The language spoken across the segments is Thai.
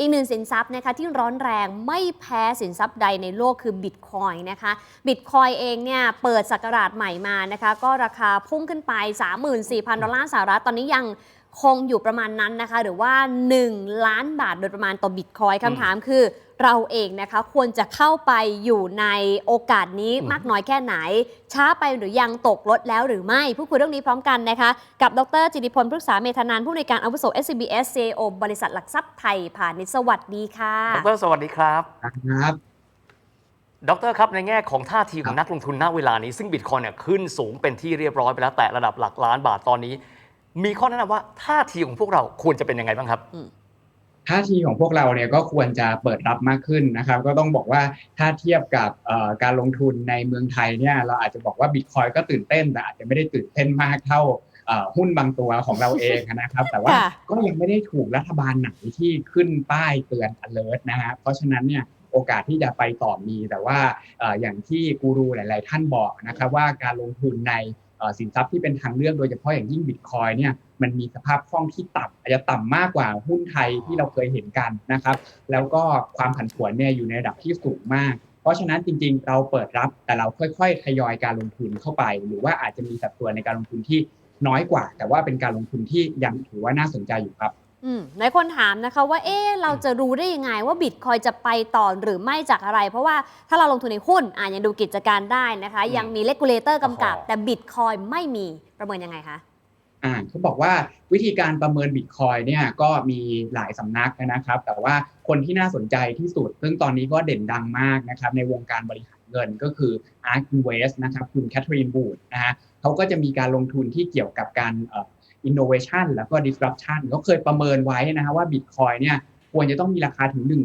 อีกหนึ่งสินทรัพย์นะคะที่ร้อนแรงไม่แพ้สินทรัพย์ใดในโลกคือบิตคอยนะคะบิตคอยเองเนี่ยเปิดสักราชใหม่มานะคะก็ราคาพุ่งขึ้นไป 34,000 ดอลลาร์สหรัฐตอนนี้ยังคงอยู่ประมาณนั้นนะคะ หรือว่า 1 ล้านบาทโดยประมาณต่อบิตคอยคำถามคือ เราเองนะคะควรจะเข้าไปอยู่ในโอกาสนี้อืมมากน้อยแค่ไหน ช้าไปหรือยังตกลดแล้วหรือไม่พูดคุยเรื่องนี้พร้อมกันนะคะ กับดรจิติพลพฤกษาเมธานานท์ผู้ในวยการอาวุโส SCBS CEO บริษัทหลักทรัพย์ไทยพาณิชย์สวัสดีค่ะดรสวัสดีครับครับดรครับในแง่ของท่าทีของนักลงทุนณเวลานี้ซึ่งบิตคอยเนี่ยขึ้นสูงเป็นที่เรียบร้อยไปแล้วแต่ระดับหลักล้านบาทตอนนี้ มีข้อแนะนำว่าท่าทีของพวกเราควรจะเป็นยังไงบ้างครับ ท่าทีของพวกเราเนี่ยก็ควรจะเปิดรับมากขึ้นนะครับ ก็ต้องบอกว่าถ้าเทียบกับเอ่อการลงทุนในเมืองไทยเนี่ยเราอาจจะบอกว่าบิตคอยก็ตื่นเต้นแต่อาจจะไม่ได้ตื่นเต้นมากเท่าเอ่อหุ้นบางตัวของเราเองนะครับ แต่ว่าค่ะก็ยังไม่ได้ถูกรัฐบาลไหนที่ขึ้นป้ายเตือน alert นะฮะเพราะฉะนั้นเนี่ยโอกาสที่จะไปต่อมีแต่ว่าเอ่ออย่างที่กูรูหลาย ๆ ท่านบอกนะครับว่าการลงทุนในเอ่อ สินทรัพย์ที่เป็นทางเลือกโดยเฉพาะอย่างยิ่งบิตคอยเนี่ยมันมีสภาพคล่องที่ต่ำอาจจะต่ำมากกว่าหุ้นไทยที่เราเคยเห็นกันนะครับ แล้วก็ความผันผวนเนี่ยอยู่ในระดับที่สูงมาก เพราะฉะนั้นจริง ๆ เราเปิดรับแต่เราค่อยๆทยอยการลงทุนเข้าไป หรือว่าอาจจะมีสัดส่วนในการลงทุนที่น้อยกว่า แต่ว่าเป็นการลงทุนที่ยังถือว่าน่าสนใจอยู่ครับ หลายคนถามนะคะว่า เอ๊ะ เราจะรู้ได้ยังไงว่าบิตคอยจะไปต่อหรือไม่จากอะไร เพราะว่าถ้าเราลงทุนในหุ้นอะยังดูกิจการได้นะคะอืมยังมีเลกูลเลเตอร์กำกับอ๋อแต่บิตคอยไม่มีประเมินยังไงคะอ่าเขาบอกว่าวิธีการประเมินบิตคอยเนี่ยก็มีหลายสำนักนะครับ แต่ว่าคนที่น่าสนใจที่สุด ซึ่งตอนนี้ก็เด่นดังมากนะครับในวงการบริหารเงินก็คือ ARK Invest นะครับคุณแคทเธอรีนบูดนะฮะเขาก็จะมีการลงทุนที่เกี่ยวกับการเอ่อ innovation แล้วก็ disruption เขาเคยประเมินไว้นะฮะว่าบิตคอยเนี่ยควรจะต้องมีราคาถึง 1 5 0 0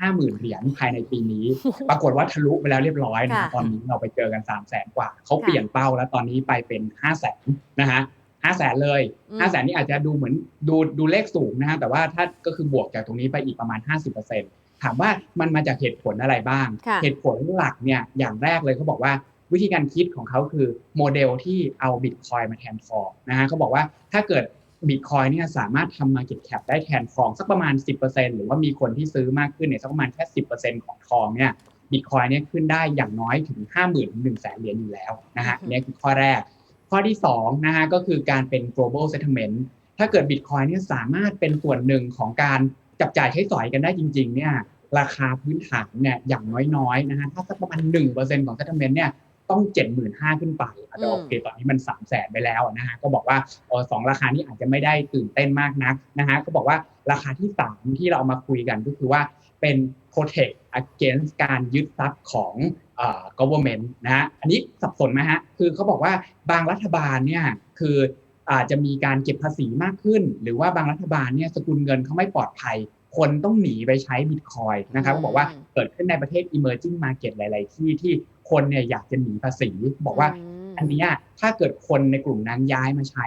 0 0เหรียญภายในปีนี้ ปรากฏว่าทะลุไปแล้วเรียบร้อยนะค่ะตอนนี้เราไปเจอกัน 3 0 0 0 0 0กว่า เขาค่ะเปลี่ยนเป้าแล้วตอนนี้ไปเป็น 5 0 0 0 0 0นะฮะ5 0 0 0 0 0เลยอืม5 0 0 0 0 0นี่อาจจะดูเหมือนดูดูเลขสูงนะฮะแต่ว่าถ้าก็คือบวกจากตรงนี้ไปอีกประมาณ 50%ถามว่ามันมาจากเหตุผลอะไรบ้างค่ะเหตุผลหลักเนี่ยอย่างแรกเลยเขาบอกว่า วิธีการคิดของเขาคือโมเดลที่เอาบิตคอยมาแทนทองนะฮะเขาบอกว่าถ้าเกิดบิตคอยเนี่ยสามารถทำ Market Cap ได้แทนทองสักประมาณ 10%หรือว่ามีคนที่ซื้อมากขึ้นเนี่ยสักประมาณแค่ 10%ของทองเนี่ยบิตคอยเนี่ยขึ้นได้อย่างน้อยถึง 5 0,000ื่นถึงหนึ่งแสนเหรียญอยู่แล้วนะฮะอือฮึเนี่คือข้อแรก ข้อที่2นะฮะก็คือการเป็น global settlement ถ้าเกิดบิตคอยเนี่ยสามารถเป็นส่วนหนึ่งของการจับจ่ายใช้สอยกันได้จริงๆเนี่ยราคาพื้นฐานเนี่ยอย่างน้อยๆนะฮะถ้าสักประมาณ1%ของ settlement เนี่ย ต้อง75,000ขึ้นไปอาจจะโอเคตอนนี้มัน3 0 0 0 0 0ไปแล้วนะฮะก็บอกว่าเออสองราคานี้อาจจะไม่ได้ตื่นเต้นมากนักนะฮะก็บอกว่าราคาที่3ที่เราเอามาคุยกันก็คือว่าเป็น protect against การยึดทรัพย์ของเอ่อ government นะฮะอันนี้สับสนไหมฮะคือเขาบอกว่าบางรัฐบาลเนี่ยคืออาจจะมีการเก็บภาษีมากขึ้น หรือว่าบางรัฐบาลเนี่ยสกุลเงินเขาไม่ปลอดภัย คนต้องหนีไปใช้บิตคอยนะครับอืมเขาบอกว่าเกิดขึ้นในประเทศ emerging market หลาย ๆ ที่ที่คนเนี่ยอยากจะหนีภาษี บอกว่ามอันเนี้ยถ้าเกิดคนในกลุ่มนั้นย้ายมาใช้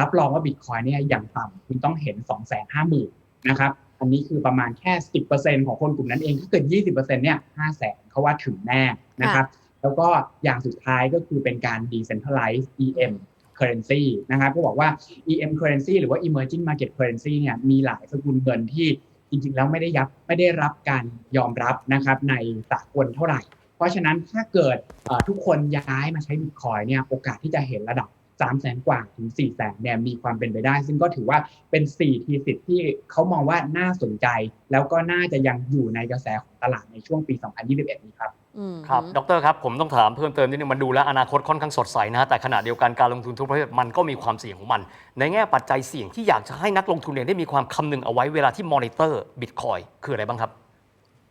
รับรองว่าบิตคอยเนี่ยอย่างต่ำคุณต้องเห็น 2 5 0 0 0 0นะครับ อันนี้คือประมาณแค่ 10%ของคนกลุ่มนั้นเองถ้าเกิด 20%เนี่ย5 0 0 0 0เขาว่าถึงแน่นะครับ แล้วก็อย่างสุดท้ายก็คือเป็นการ decentralize EM currency นะครับก็บอกว่า EM currency หรือว่า emerging market currency เนี่ยมีหลายสกุลเงินที่ จริงๆ แล้วไม่ได้ยับไม่ได้รับการยอมรับนะครับในสากลเท่าไหร่ เพราะฉะนั้นถ้าเกิดทุกคนย้ายมาใช้บิตคอยเนี่ยโอกาสที่จะเห็นระดับ3 0 0แสนกว่าถึง4 0 0แสนเนี่ยมีความเป็นไปได้ ซึ่งก็ถือว่าเป็น4ทีสิทธิ์ที่เขามองว่าน่าสนใจ แล้วก็น่าจะยังอยู่ในกระแสของตลาดในช่วงปี 2021 นี้ครับ ครับ ดรครับ ผมต้องถามเพิ่มเติมนิดนึง มันดูแล้วอนาคตค่อนข้างสดใสนะ แต่ขณะเดียวกันการลงทุนทุกประเภทมันก็มีความเสี่ยงของมัน ในแง่ปัจจัยเสี่ยงที่อยากจะให้นักลงทุนเนี่ยได้มีความคำนึงเอาไว้เวลาที่มอนิเตอร์บิตคอยคืออะไรบ้างครับ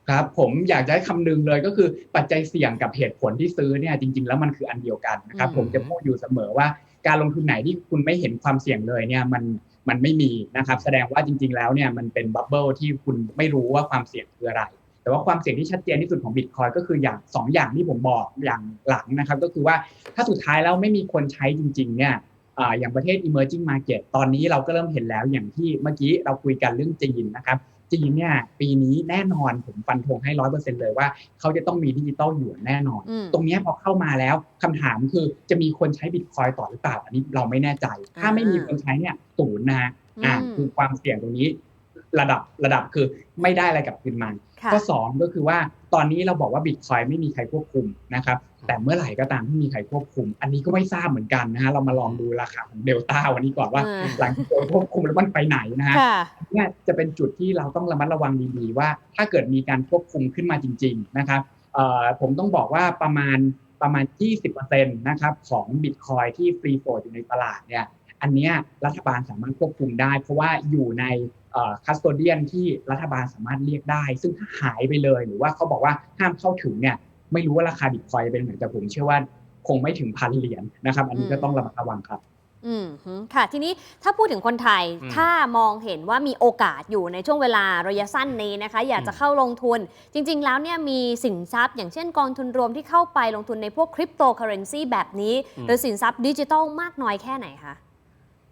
ครับ ผมอยากจะให้คำนึงเลยก็คือปัจจัยเสี่ยงกับเหตุผลที่ซื้อเนี่ยจริง ๆ แล้วมันคืออันเดียวกันนะครับอืมผมจะพูดอยู่เสมอว่า การลงทุนไหนที่คุณไม่เห็นความเสี่ยงเลยเนี่ยมันมันไม่มีนะครับ แสดงว่าจริง ๆ แล้วเนี่ยมันเป็นบับเบิลที่คุณไม่รู้ว่าความเสี่ยงคืออะไร แต่ว่าความเสี่ยงที่ชัดเจนที่สุดของบิตคอยก็คืออย่างสองอย่างที่ผมบอกอย่างหลังนะครับ ก็คือว่าถ้าสุดท้ายแล้วไม่มีคนใช้จริง ๆ เนี่ยอ่าอย่างประเทศ emerging market ตอนนี้เราก็เริ่มเห็นแล้วอย่างที่เมื่อกี้เราคุยกันเรื่องจีนนะครับจีนเนี่ยปีนี้แน่นอนผมฟันธงให้ร้อยเปอร์เซ็นเลยว่าเขาจะต้องมีดิจิตอลหยวนแน่นอนอืมตรงเนี้ยพอเข้ามาแล้วคำถามคือจะมีคนใช้บิตคอยต่อหรือเปล่าอันนี้เราไม่แน่ใจ ถ้าไม่มีคนใช้เนี่ยศูนย์นะฮะอ่าอืมคือความเสี่ยงตรงนี้ ระดับระดับคือไม่ได้อะไรกลับคืนมาค่ะ ข้อสองก็คือว่าตอนนี้เราบอกว่าบิตคอยไม่มีใครควบคุมนะครับแต่เมื่อไหร่ก็ตามที่มีใครควบคุม อันนี้ก็ไม่ทราบเหมือนกันนะฮะเรามาลองดูราคาของเดลต้าวันนี้ก่อนว่าอืมหลังจากโดนควบคุมแล้วมันไปไหนนะฮะค่ะเนี่ยจะเป็นจุดที่เราต้องระมัดระวังดีๆว่า ถ้าเกิดมีการควบคุมขึ้นมาจริง ๆ นะครับเอ่อผมต้องบอกว่าประมาณประมาณ 20%นะครับของบิตคอยที่ฟรีโฟลอยู่ในตลาดเนี่ยอันเนี้ยรัฐบาลสามารถควบคุมได้ เพราะว่าอยู่ใน คัสโตเดียนที่รัฐบาลสามารถเรียกได้ ซึ่งถ้าหายไปเลยหรือว่าเขาบอกว่าห้ามเข้าถึงเนี่ยไม่รู้ว่าราคาบิตคอยจะเป็นเหมือนแต่ผมเชื่อว่าคงไม่ถึงพันเหรียญนะครับ อันนี้ก็ต้องระมัดระวังครับ อืมฮึค่ะ ทีนี้ถ้าพูดถึงคนไทยอืมถ้ามองเห็นว่ามีโอกาสอยู่ในช่วงเวลาระยะสั้นนี้นะคะ อยากจะอืมเข้าลงทุน จริง ๆ แล้วเนี่ยมีสินทรัพย์ อย่างเช่นกองทุนรวมที่เข้าไปลงทุนในพวกคริปโตเคอเรนซีแบบนี้ หรือสินทรัพย์ดิจิทัลมากน้อยแค่ไหนคะ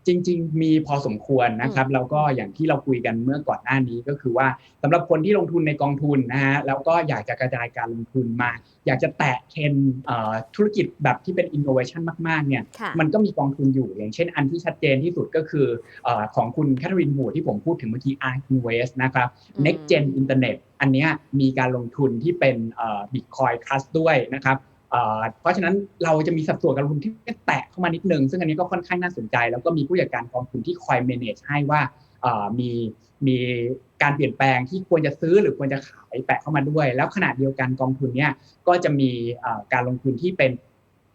จริง ๆ มีพอสมควรนะครับแล้วก็อย่างที่เราคุยกันเมื่อก่อนหน้านี้ก็คือว่าสำหรับคนที่ลงทุนในกองทุนนะฮะแล้วก็อยากจะกระจายการลงทุนมา อยากจะแตะเทรนด์เอ่อธุรกิจแบบที่เป็นอินโนเวชันมากๆเนี่ยค่ะมันก็มีกองทุนอยู่อย่างเช่นอันที่ชัดเจนที่สุดก็คือเออของคุณแคทเธอรีนวูดที่ผมพูดถึงเมื่อกี้ ARK Invest นะครับอืม Next Gen Internet อันเนี้ยมีการลงทุนที่เป็นบิตคอยทรัสด้วยนะครับ เพราะฉะนั้นเราจะมีสัดส่วนการลงทุนที่แตะเข้ามานิดนึงซึ่งอันนี้ก็ค่อนข้างน่าสนใจ แล้วก็มีผู้จัดการกองทุนที่คอย manage ให้ว่ามีมีการเปลี่ยนแปลงที่ควรจะซื้อหรือควรจะขายแปะเข้ามาด้วย แล้วขนาดเดียวกันกองทุนเนี้ยก็จะมีการลงทุนที่เป็น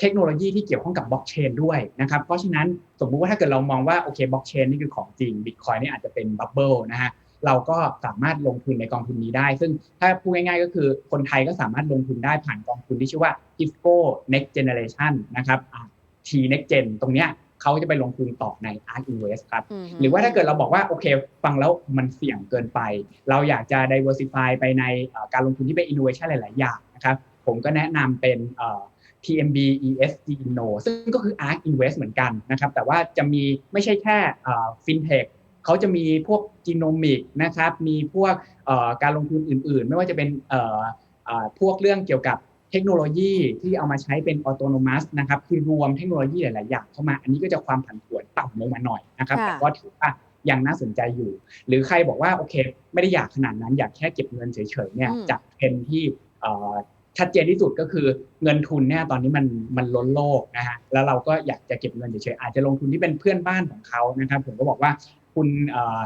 เทคโนโลยีที่เกี่ยวข้องกับบล็อกเชนด้วยนะครับเพราะฉะนั้นสมมุติว่าถ้าเกิดเรามองว่าโอเคบล็อกเชนนี่คือของจริงบิตคอยนี่อาจจะเป็นบับเบิลนะฮะ เราก็สามารถลงทุนในกองทุนนี้ได้ ซึ่งถ้าพูดง่ายๆ ก็คือคนไทยก็สามารถลงทุนได้ผ่านกองทุนที่ชื่อว่า IFCO Next Generation นะครับอ่า T Next Gen ตรงเนี้ยเขาจะไปลงทุนต่อใน ARK Invest ครับมหรือว่าถ้าเกิดเราบอกว่าโอเคฟังแล้วมันเสี่ยงเกินไป เราอยากจะ diversify ไปในเอ่อการลงทุนที่เป็น innovation หลาย ๆ อย่างนะครับผมก็แนะนำเป็นเอ่อ TMB ESG Inno ซึ่งก็คือ ARK Invest เหมือนกันนะครับ แต่ว่าจะมีไม่ใช่แค่เอ่อ FinTech เขาจะมีพวก Genomic นะครับ มีพวกเอ่อการลงทุนอื่นๆ ไม่ว่าจะเป็นเอ่อเอ่อพวกเรื่องเกี่ยวกับเทคโนโลยีที่เอามาใช้เป็นออโตโนมัสนะครับ คือรวมเทคโนโลยีหลาย ๆ อย่างเข้ามา อันนี้ก็จะความผันผวนต่ำลงมาหน่อยนะครับค่ะแต่ก็ถือว่ายังน่าสนใจอยู่ หรือใครบอกว่าโอเค ไม่ได้อยากขนาดนั้น อยากแค่เก็บเงินเฉย ๆ เนี่ยอืมจากเทรนด์ที่เอ่อชัดเจนที่สุดก็คือเงินทุนเนี่ยตอนนี้มันมันล้นโลกนะฮะแล้วเราก็อยากจะเก็บเงินเฉยๆอาจจะลงทุนที่เป็นเพื่อนบ้านของเขานะครับ ผมก็บอกว่า คุณเอ่อ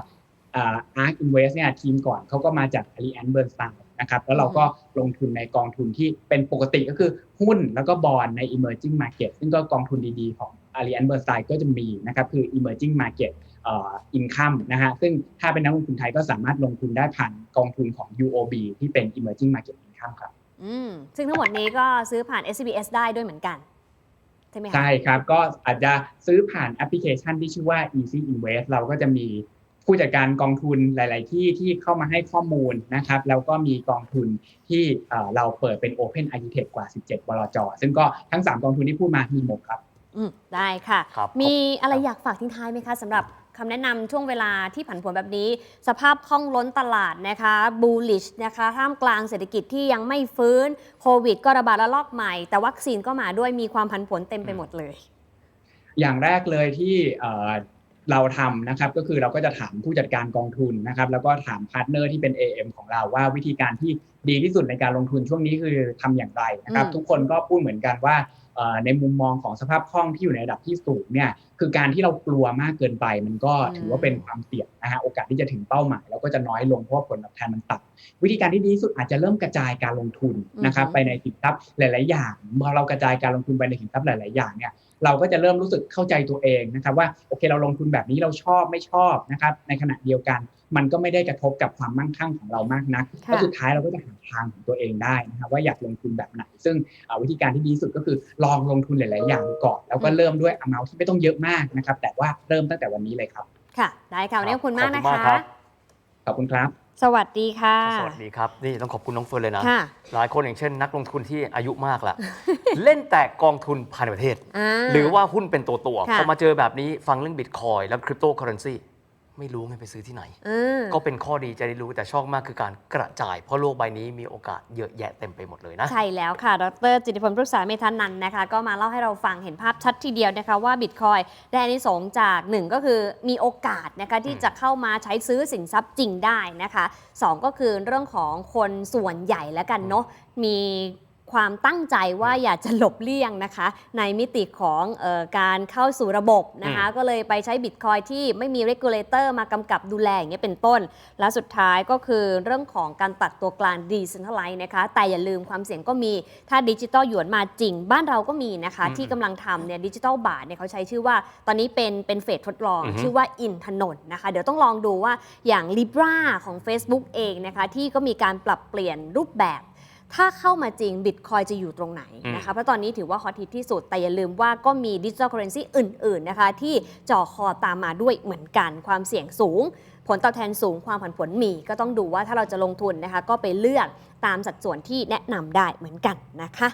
เอ่อ ARK Invest เนี่ยทีมก่อนเขาก็มาจาก Allianz Bernstein นะครับแล้วเราก็ลงทุนในกองทุนที่เป็นปกติก็คือหุ้นแล้วก็บอลใน emerging market ซึ่งก็กองทุนดีๆ ของ Allianz Bernstein ก็จะมีนะครับคือ emerging market เอ่อ income นะฮะซึ่งถ้าเป็นนักลงทุนไทยก็สามารถลงทุนได้ผ่านกองทุนของ UOB ที่เป็น emerging market income ครับอืมซึ่งทั้งหมดนี้ก็ซื้อผ่าน SBS ได้ด้วยเหมือนกันใช่ไหมคะใช่ครับ ก็อาจจะซื้อผ่านแอปพลิเคชันที่ชื่อว่า Easy Invest เราก็จะมีผู้จัดการกองทุนหลาย ๆ ที่ที่เข้ามาให้ข้อมูลนะครับแล้วก็มีกองทุนที่เอ่อเราเปิดเป็น Open Architect กว่า 17บลจซึ่งก็ทั้ง 3 กองทุนที่พูดมามีหมดครับอืมได้ค่ะครับมีอะไรครับอยากฝากทิ้งท้ายไหมคะสำหรับ คำแนะนำช่วงเวลาที่ผันผวนแบบนี้ สภาพคล่องล้นตลาดนะคะบูลลิชนะคะท่ามกลางเศรษฐกิจที่ยังไม่ฟื้นโควิด ก็ระบาดระลอกใหม่ แต่วัคซีนก็มาด้วยมีความผันผวนเต็มไปหมดเลย อย่างแรกเลยที่ เราทำนะครับก็คือเราก็จะถามผู้จัดการกองทุนนะครับแล้วก็ถามพาร์ทเนอร์ที่เป็น AM ของเราว่าวิธีการที่ดีที่สุดในการลงทุนช่วงนี้คือทำอย่างไรนะครับทุกคนก็พูดเหมือนกันว่าในมุมมองของสภาพคล่องที่อยู่ในระดับที่สูงเนี่ยคือการที่เรากลัวมากเกินไป มันก็ถือว่าเป็นความเสี่ยงนะฮะโอกาสที่จะถึงเป้าหมายเราก็จะน้อยลงเพราะว่าผลตอบแทนมันต่ำวิธีการที่ดีที่สุดอาจจะเริ่มกระจายการลงทุนนะครับไปในสินทรัพย์หลาย ๆ อย่างเมื่อเรากระจายการลงทุนไปในสินทรัพย์หลาย ๆ อย่างเนี่ย เราก็จะเริ่มรู้สึกเข้าใจตัวเองนะครับว่าโอเคเราลงทุนแบบนี้เราชอบไม่ชอบนะครับในขณะเดียวกัน มันก็ไม่ได้กระทบกับความมั่งคั่งของเรามากนักค่ะแล้วสุดท้ายเราก็จะหาทางของตัวเองได้นะครับว่าอยากลงทุนแบบไหน ซึ่งเอ่อวิธีการที่ดีที่สุดก็คือลองลงทุนหลาย ๆ อย่างก่อนแล้วก็เริ่มด้วย amount ที่ไม่ต้องเยอะมากนะครับแต่ว่าเริ่มตั้งแต่วันนี้เลยครับ ค่ะได้ค่ะวันนี้ขอบคุณมากนะขอบคุณคะมากครับขอบคุณครับ สวัสดีค่ะ สวัสดีครับ นี่ต้องขอบคุณน้องเฟิร์นเลยนะ ค่ะ หลายคนอย่างเช่น นักลงทุนที่อายุมากละ เล่นแต่กองทุนภายในประเทศ อ่า หรือว่าหุ้นเป็นตัวตัวๆค่ะ พอมาเจอแบบนี้ฟังเรื่องบิตคอยแล้วคริปโตเคอเรนซี ไม่รู้ไงไปซื้อที่ไหนเออก็เป็นข้อดีจะได้รู้แต่ชอบมากคือการกระจาย เพราะโลกใบนี้มีโอกาสเยอะแยะเต็มไปหมดเลยนะ ใช่แล้วค่ะ ดรจิติพลปรึกษาเมธานันท์นะคะ ก็มาเล่าให้เราฟังเห็นภาพชัดทีเดียวนะคะว่าบิตคอยได้อานิสงส์จากหนึ่งก็คือมีโอกาสนะคะที่อืมจะเข้ามาใช้ซื้อสินทรัพย์จริงได้นะคะสองก็คือเรื่องของคนส่วนใหญ่แล้วกันเนาะมี ความตั้งใจว่าอยากจะหลบเลี่ยงนะคะ ในมิติของเออการเข้าสู่ระบบนะคะ ก็เลยไปใช้บิตคอยที่ไม่มี regulator มากำกับดูแลอย่างเงี้ยเป็นต้น และสุดท้ายก็คือเรื่องของการตัดตัวกลาง decentralize นะคะ แต่อย่าลืมความเสี่ยงก็มี ถ้าดิจิตอลหยวนมาจริง บ้านเราก็มีนะคะอืมที่กำลังทำเนี่ยดิจิตอลบาทเนี่ยเขาใช้ชื่อว่าตอนนี้เป็นเป็นเฟสทดลองอือฮึชื่อว่าอินถนนนะคะ เดี๋ยวต้องลองดูว่าอย่าง Libra ของ Facebook เองนะคะที่ก็มีการปรับเปลี่ยนรูปแบบ ถ้าเข้ามาจริงบิตคอยจะอยู่ตรงไหนนะคะเพราะตอนนี้ถือว่าฮอตฮิตที่สุด แต่อย่าลืมว่าก็มีดิจิทัลเคอเรนซีอื่น ๆ นะคะ ที่จ่อคอตามมาด้วยเหมือนกันความเสี่ยงสูง ผลตอบแทนสูงความผันผวนมีก็ต้องดูว่าถ้าเราจะลงทุนนะคะ ก็ไปเลือกตามสัดส่วนที่แนะนำได้เหมือนกันนะคะ